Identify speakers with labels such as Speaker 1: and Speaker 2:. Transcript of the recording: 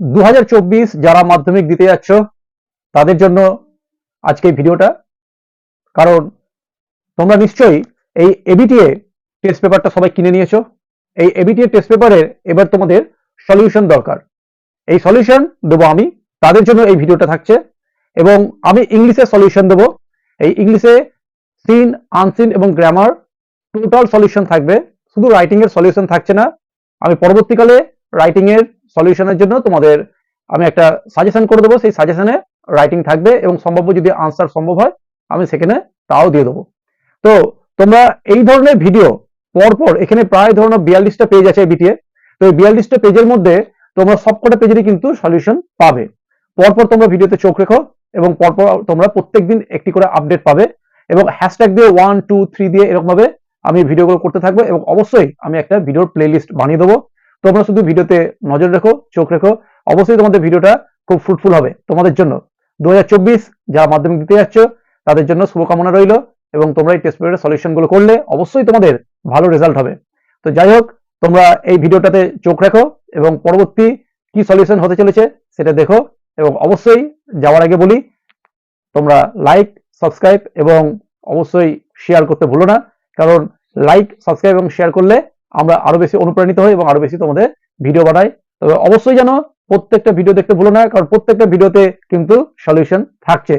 Speaker 1: দু হাজার চব্বিশ যারা মাধ্যমিক দিতে যাচ্ছ, তাদের জন্য আজকে ভিডিওটা। কারণ তোমরা নিশ্চয়ই এই এবিটিএ টেস্ট পেপারটা সবাই কিনে নিয়েছো। এই এবিটিএ টেস্ট পেপারের এবার তোমাদের সলিউশন দরকার। এই সলিউশন দেবো আমি, তাদের জন্য এই ভিডিওটা থাকছে। এবং আমি ইংলিশে সলিউশন দেবো। এই ইংলিশে সিন আনসিন এবং গ্রামার টোটাল সলিউশন থাকবে। শুধু রাইটিংয়ের সলিউশন থাকছে না। আমি পরবর্তীকালে রাইটিং এর সলিউশনের জন্য তোমাদের আমি একটা সাজেশন করে দেবো। সেই সাজেশনে রাইটিং থাকবে এবং সম্ভাব্য যদি আনসার সম্ভব হয়, আমি সেখানে তাও দিয়ে দেবো। তো তোমরা এই ধরনের ভিডিও পরপর, এখানে প্রায় ধরো বিয়াল্লিশটা পেজ আছে বিটিএ তো এই বিয়াল্লিশটা পেজের মধ্যে তোমরা সবকটা পেজেরই কিন্তু সলিউশন পাবে। পরপর তোমরা ভিডিওতে চোখ রেখো এবং পরপর তোমরা প্রত্যেকদিন একটি করে আপডেট পাবে এবং হ্যাশট্যাগ দিয়ে ওয়ান টু থ্রি দিয়ে এরকমভাবে আমি ভিডিওগুলো করতে থাকব এবং অবশ্যই আমি একটা ভিডিওর প্লেলিস্ট বানিয়ে দেবো। তোমরা শুধু ভিডিওতে নজর রেখো, চোখ রেখো। অবশ্যই তোমাদের ভিডিওটা খুব ফ্রুটফুল হবে তোমাদের জন্য। দু হাজার চব্বিশ যারা মাধ্যমিক দিতে যাচ্ছ, তাদের জন্য শুভকামনা রইল এবং তোমরা এই টেস্ট পেপারের সলিউশনগুলো করলে অবশ্যই তোমাদের ভালো রেজাল্ট হবে। তো যাই হোক, তোমরা এই ভিডিওটাতে চোখ রাখো এবং পরবর্তী কি সলিউশন হতে চলেছে সেটা দেখো এবং অবশ্যই যাওয়ার আগে বলি, তোমরা লাইক সাবস্ক্রাইব এবং অবশ্যই শেয়ার করতে ভুলো না। কারণ লাইক সাবস্ক্রাইব এবং শেয়ার করলে আমরা আরও বেশি অনুপ্রাণিত হই এবং আরও বেশি তোমাদের ভিডিও বানাই। তবে অবশ্যই যেন প্রত্যেকটা ভিডিও দেখতে ভুলো না, কারণ প্রত্যেকটা ভিডিওতে কিন্তু সলিউশন থাকছে।